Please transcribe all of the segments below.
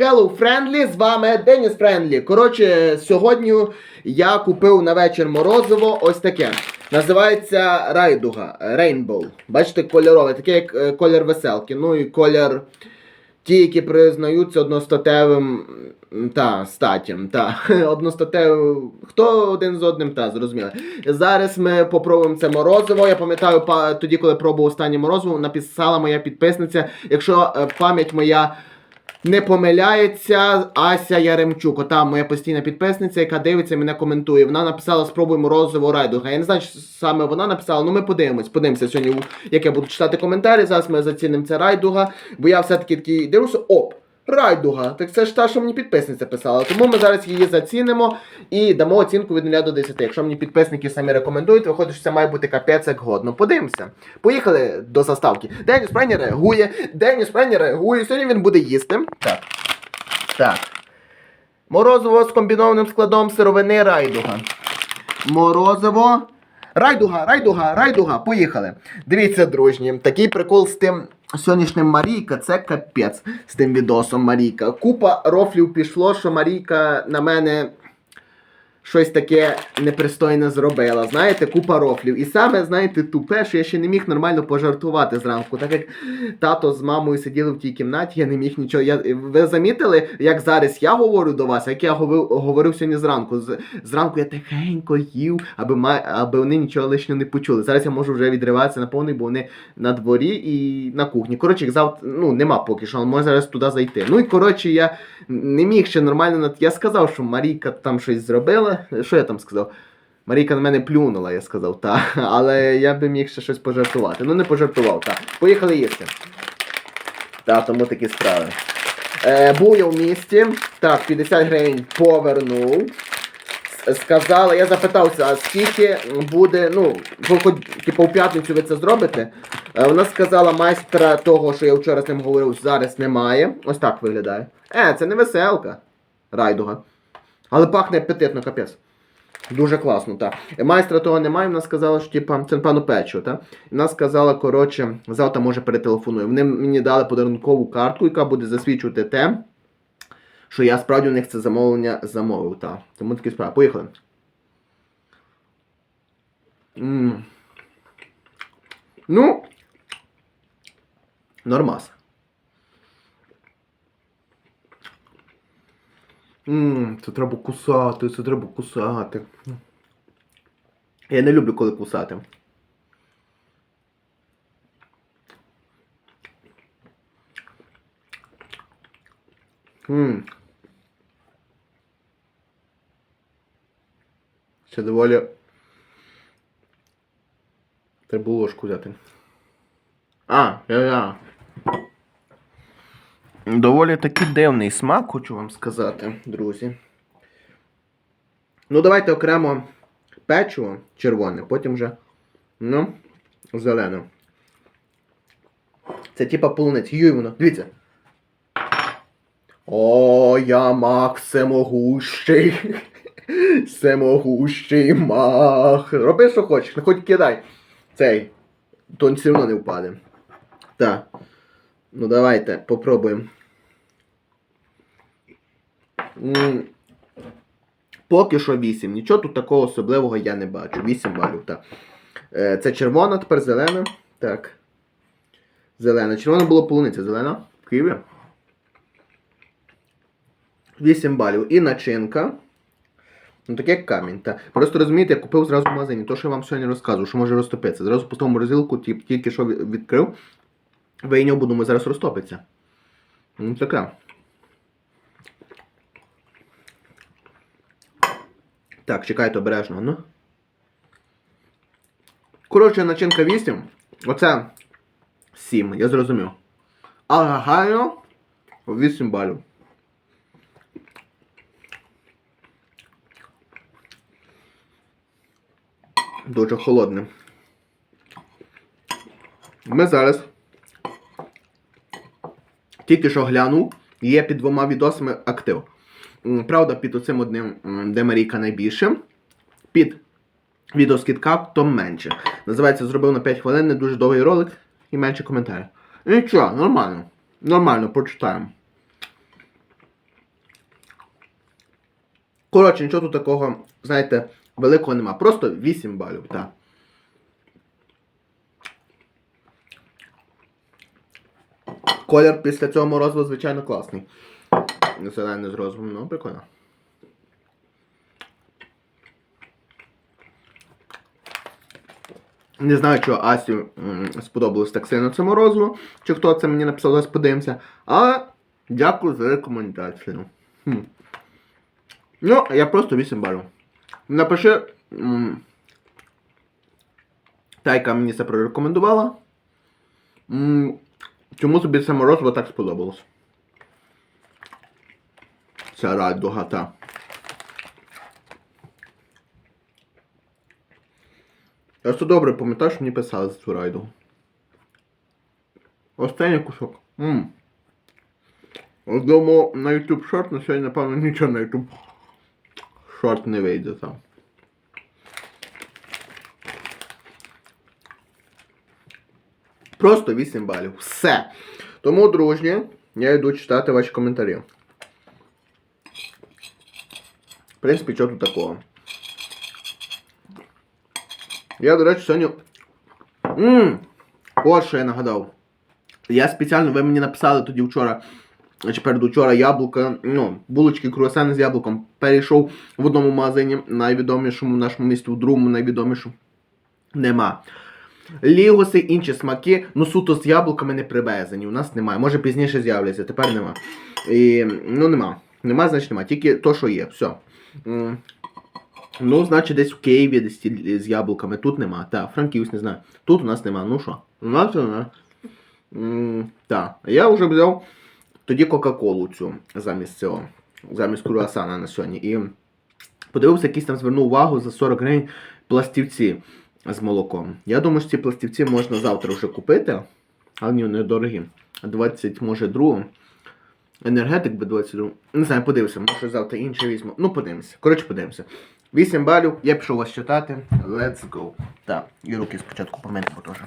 Hello Friendly, з вами Деніс Френдлі. Коротше, сьогодні я купив на вечір морозиво ось таке. Називається райдуга Rainbow. Бачите, кольорове, таке як е, колір веселки. Ну і колір ті, які признаються одностатевим та, статтям. Та, одностатевим. Хто один з одним, та, зрозуміло. Зараз ми попробуємо це морозиво. Я пам'ятаю, тоді, коли пробував останнє морозиво, написала моя підписниця. Якщо е, пам'ять моя не помиляється, Ася Яремчук, ота моя постійна підписниця, яка дивиться, мене коментує. Вона написала спробуй морозиво райдуга. Я не знаю, що саме вона написала, ну ми подивимось. Подивимося сьогодні, як я буду читати коментарі. Зараз ми зацінимо це райдуга. Бо я все-таки такий дивлюся, оп! Райдуга, так це ж та, що мені підписниця писала. Тому ми зараз її зацінимо і дамо оцінку від 0 до 10. Якщо мені підписники самі рекомендують, виходить, що це має бути капець як годно. Подивимося. Поїхали до заставки. Деніс Прені реагує, Деніс Прені реагує. Сьогодні він буде їсти. Так. Так. Морозиво з комбінованим складом сировини райдуга. Морозиво. Райдуга, райдуга, райдуга, поїхали. Дивіться, дружні, такий прикол з тим сьогоднішнім Марійка, це капець з тим відосом Марійка. Купа рофлів пішло, що Марійка на мене щось таке непристойне зробила. Знаєте, купа рофлів. І саме, знаєте, тупе, що я ще не міг нормально пожартувати зранку. Так як тато з мамою сиділи в тій кімнаті, я не міг нічого. Я, ви замітили, як зараз я говорю до вас, як я говорив, говорив сьогодні зранку. З, зранку я тихенько їв, аби, ма, аби вони нічого лишнього не почули. Зараз я можу вже відриватися на повний, бо вони на дворі і на кухні. Коротше, завтра, ну, нема поки що, але можна зараз туди зайти. Ну і коротше, я не міг ще нормально. Я сказав, що Марійка там щось зробила. Що я там сказав? Марійка на мене плюнула, я сказав, так. Але я би міг ще щось пожартувати. Ну не пожартував, так. Поїхали їсти. Так, тому такі справи. Е, був я в місті. Так, 50 гривень повернув. Сказала, я запитався, а скільки буде, ну, хоч типу в п'ятницю ви це зробите. Е, вона сказала, майстра того, що я вчора з ним говорив, зараз немає. Ось так виглядає. Е, це не веселка. Райдуга. Але пахне апетитно, капець. Дуже класно, так. Майстра того немає, вона сказала, що типа, це напевно печиво, так? Вона сказала, коротше, завтра може перетелефоную. Вони мені дали подарункову картку, яка буде засвідчувати те, що я справді у них це замовлення замовив, так. Тому такі справи. Поїхали. м Ну. Нормас. Ммм, це треба кусати, це треба кусати. Я не люблю, коли кусати. Ммм. Ще доволі. Треба ложку взяти. А, я-я. Доволі таки дивний смак, хочу вам сказати, друзі. Ну, давайте окремо печиво червоне, потім вже, ну, зелене. Це типа полуниць. Юй воно. Дивіться. О, я мах всемогущий. Всемогущий мах. Роби, що хочеш, хоч кидай. Цей. То все одно не впаде. Так. Ну давайте попробуємо. Поки що 8. Нічого тут такого особливого я не бачу. 8 балів, так. Це червона, тепер зелена. Так. Зелена. Червона було полуниця. Зелена. В Києві. 8 балів. І начинка. Ну, таке як камінь. Та. Просто розумієте, я купив зразу в магазині. То, що я вам сьогодні розказував, що може розтопитися. Зразу поставив в морозилку, тільки що відкрив. Вийняв, бо думаю, зараз розтопиться. Ну, таке. Так, чекайте обережно, ну. Коротше, начинка 8. Оце 7, я зрозумів. А гайно 8 балів. Дуже холодне. Ми зараз тільки що глянув, є під двома відосами актив. Правда, під оцим одним, де Марійка найбільше. Під відео з KitKat, то менше. Називається зробив на 5 хвилин, не дуже довгий ролик і менше коментарів. Ну, нічого, нормально. Нормально, прочитаємо. Коротше, нічого тут такого, знаєте, великого нема. Просто 8 балів. так. Колір після цього морозива, звичайно, класний. Зелений з розовим, ну, прикольно. Не знаю, чого Асі сподобалось так сильно це морозиво, чи хто це мені написав, зараз подивимося. А дякую за рекомендацію. Хм. Ну, я просто 8 балів. Напиши. Та, яка мені це прорекомендувала. Чому тобі це морозиво так сподобалось? Це радуга, та. Я все добре пам'ятаю, що мені писали за цю райду. Останній кусок. Ммм. Думаю, на YouTube шорт, на сьогодні, напевно, нічого на YouTube шорт не вийде там. Просто 8 балів. Все. Тому, дружні, я йду читати ваші коментарі. В принципі, що тут такого? Я, до речі, сьогодні. Ммм! От що я нагадав. Я спеціально, ви мені написали тоді вчора, чи передучора яблука, ну, булочки, круасани з яблуком. Перейшов в одному магазині, найвідомішому в нашому місті, в другому найвідомішому. Нема. Лігоси, інші смаки, ну суто з яблуками не привезені. У нас немає. Може пізніше з'являться, тепер нема. І, ну нема. Нема, значить нема. Тільки то, що є. Все. Ну, значить, десь в Києві десь з яблуками. Тут нема. Так, Франківськ не знаю. Тут у нас нема. Ну що? У нас нема. Так. Я вже взяв тоді Кока-Колу цю замість цього. Замість круасана на сьогодні. І подивився, якийсь там звернув увагу за 40 гривень пластівці з молоком. Я думаю, що ці пластівці можна завтра вже купити. А вони недорогі. 20, може, другу. Енергетик би 22. Не знаю, подивимося, може завтра інше візьму. Ну, подивимося. Коротше, подивимося. 8 балів, я пішов вас читати. Let's go. Так, і руки спочатку помити, бо теж.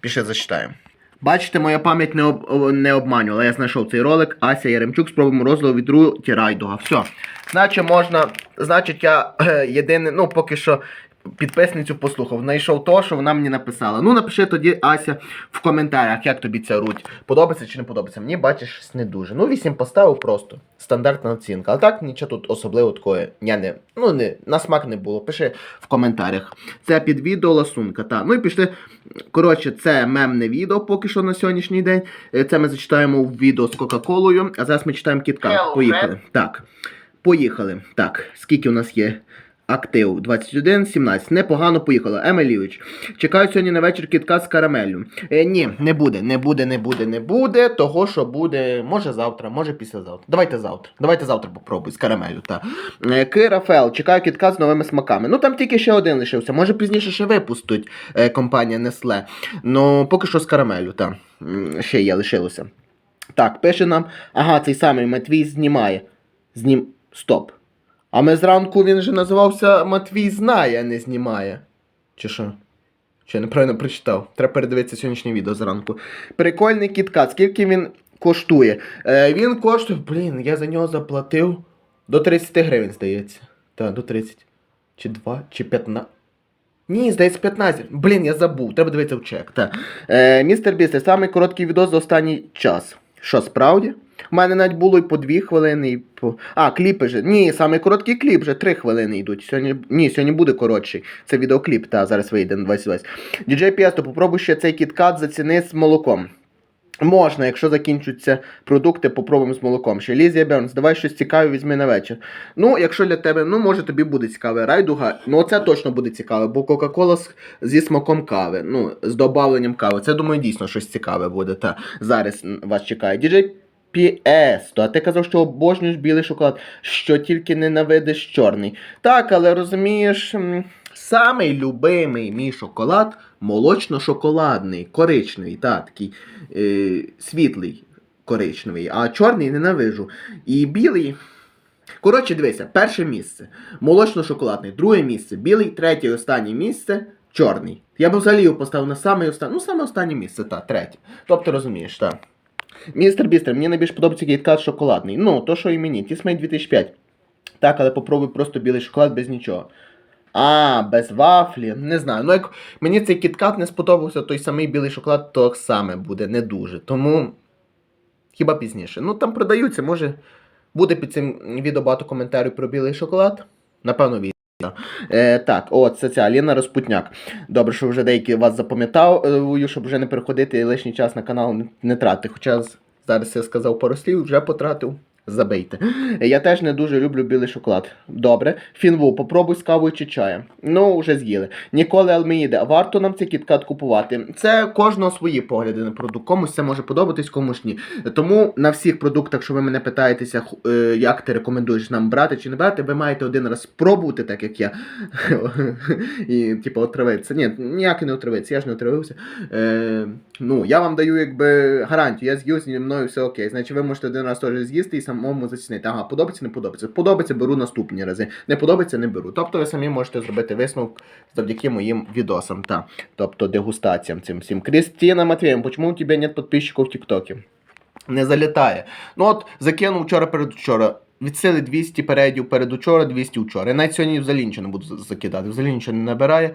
Піше зачитаємо. Бачите, моя пам'ять не, об, не обманювала. Я знайшов цей ролик. Ася Яремчук спробуємо розливу вітру Тірайдуга. Все. Значить, можна. Значить, я е, єдине, ну, поки що підписницю послухав. Знайшов то, що вона мені написала. Ну, напиши тоді, Ася, в коментарях, як тобі ця руть. Подобається чи не подобається. Мені бачиш щось не дуже. Ну, 8 поставив просто. Стандартна оцінка. А так нічого тут особливо такої. Я не. Ну, не, на смак не було. Пиши в коментарях. Це під відео ласунка. Та. Ну і пішли. Коротше, це мемне відео поки що на сьогоднішній день. Е, Це ми зачитаємо в відео з Кока-Колою. А зараз ми читаємо кітка. Поїхали. Так. Поїхали. Так, скільки у нас є? Актив 21, 17. Непогано поїхало. Емелівич. Чекаю сьогодні на вечір кітка з карамеллю. Е, ні, не буде, не буде, не буде, не буде. Того, що буде, може завтра, може післязавтра. Давайте завтра. Давайте завтра попробуй з карамелю. Та. Е, Кирафел, чекаю кітка з новими смаками. Ну там тільки ще один лишився. Може пізніше ще випустить е, компанія Nestle. Ну, поки що з карамелю, та. Ще є лишилося. Так, пише нам. Ага, цей самий Матвій знімає. Знім. Стоп. А ми зранку він же називався Матвій знає, а не знімає. Чи що? Чи я неправильно прочитав? Треба передивитися сьогоднішнє відео зранку. Прикольний кіткат. Скільки він коштує? Е, він коштує. Блін, я за нього заплатив до 30 гривень, здається. Так, до 30. Чи 2, чи 15. Ні, здається, 15. Блін, я забув. Треба дивитися в чек. Так. Е, містер Біс, це самий короткий відео за останній час. Що, справді? У мене навіть було і по 2 хвилини, і по. А, кліпи же. Ні, саме короткий кліп вже 3 хвилини йдуть. Сьогодні. Ні, сьогодні буде коротший. Це відеокліп, та зараз вийде на 2020. DJ Піасто, попробуй ще цей кіткат заціни з молоком. Можна, якщо закінчуються продукти, попробуємо з молоком. Ще Лізія Бернс, давай щось цікаве візьми на вечір. Ну, якщо для тебе, ну може тобі буде цікаве райдуга, ну це точно буде цікаве, бо Кока-Кола зі смаком кави, ну, з добавленням кави. Це думаю дійсно щось цікаве буде. Та зараз вас чекає. DJ PS, то а ти казав, що обожнюєш білий шоколад, що тільки ненавидиш чорний. Так, але розумієш, самий любимий мій шоколад молочно-шоколадний, коричневий, та, такий е, світлий коричневий, а чорний ненавижу. І білий. Коротше, дивися, перше місце молочно-шоколадний, друге місце білий, третє і останнє місце чорний. Я б взагалі його поставив на саме останнє, ну саме останнє місце, так, третє. Тобто розумієш, так. Містер Бістер, мені найбільше подобається кіткат шоколадний. Ну, то що і мені. Тісмей 2005. Так, але попробуй просто білий шоколад без нічого. А, без вафлі. Не знаю. Ну, як мені цей кіткат не сподобався, той самий білий шоколад то саме буде, не дуже. Тому хіба пізніше. Ну там продаються, може буде під цим відео багато коментарів про білий шоколад. Напевно, відео. Е, так, от це ця Аліна Розпутняк. Добре, що вже деякі вас запам'ятав, е, щоб вже не переходити і лишній час на канал не, тратити. Хоча зараз я сказав пару вже потратив. Забийте. Я теж не дуже люблю білий шоколад. Добре. Фінву, попробуй з кавою чи чаєм. Ну, вже з'їли. Ніколи Алмеїде, варто нам цей кіткат купувати. Це кожного свої погляди на продукт. Комусь це може подобатись, комусь ні. Тому на всіх продуктах, що ви мене питаєтеся, е, як ти рекомендуєш нам брати чи не брати, ви маєте один раз спробувати, так як я. І, типу, отравитися. Ні, ніяк не отравитися, я ж не отравився. Е, ну, я вам даю якби гарантію, я з'їв зі мною все окей. Значить, ви можете один раз теж з'їсти і самому зацінити. Ага, подобається, не подобається. Подобається, беру наступні рази. Не подобається, не беру. Тобто ви самі можете зробити висновок завдяки моїм відосам, та. тобто дегустаціям цим всім. Крістіна Матвієм, чому у тебе нет підписчиків в Тіктокі? Не залітає. Ну от закинув вчора передучора. Від сили 200 передів передучора, 200 вчора. Я навіть сьогодні взагалі нічого не буду закидати. Взагалі нічого не набирає.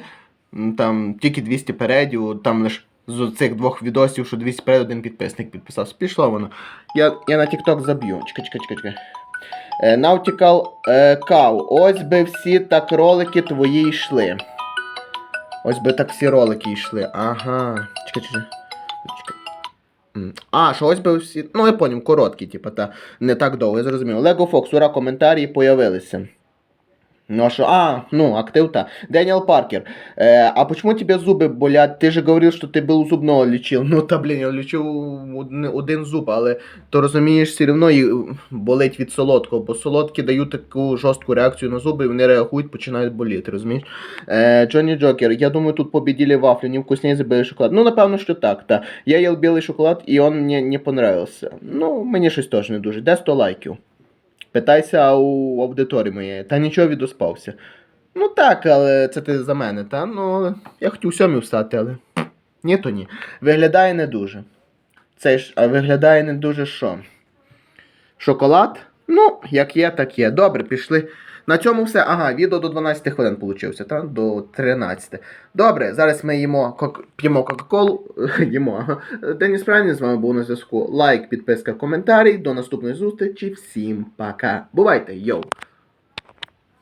Там тільки 200 передів, там лише з цих двох відосів, що 200 перед один підписник підписався. Пішло воно. Я, я на TikTok заб'ю. Чекай, чекай, чекай. Е, Nautical е, Cow. Ось би всі так ролики твої йшли. Ось би так всі ролики йшли. Ага. Чекай, чекай. чекай. А, що ось би всі. Ну, я поняв, короткі, типу, та не так довго, я зрозумів. Lego Fox, ура, коментарі появилися. Ну а что? А, ну, актив та. Дэниел Паркер. Э, а почему тебе зубы болят? Ты же говорил, что ты был зубного лечил. Ну та блін, я лічив один, один зуб, але то розумієш, все одно і болить від солодкого, бо солодкі дають таку жорстку реакцію на зуби, і вони реагують, починають боліти, розумієш? Е, Джонні Джокер, я думаю, тут победили вафлю, не вкуснее за білий шоколад. Ну, напевно, що так, та. Я їв білий шоколад, і він мені не понравився. Ну, мені щось теж не дуже. Де 100 лайків? Питайся у аудиторії моєї. Та нічого відоспався. Ну так, але це ти за мене, та? Ну, але я хотів сьомій встати, але. Ні, то ні. Виглядає не дуже. Це ж, а виглядає не дуже що? Шоколад? Ну, як є, так є. Добре, пішли. На цьому все. Ага, відео до 12 хвилин получився, так? До 13. Добре, зараз ми їмо кок... п'ємо Кока-Колу. їмо. Деніс Правильний з вами був на зв'язку. Лайк, підписка, коментарі. До наступної зустрічі. Всім пока. Бувайте, йоу!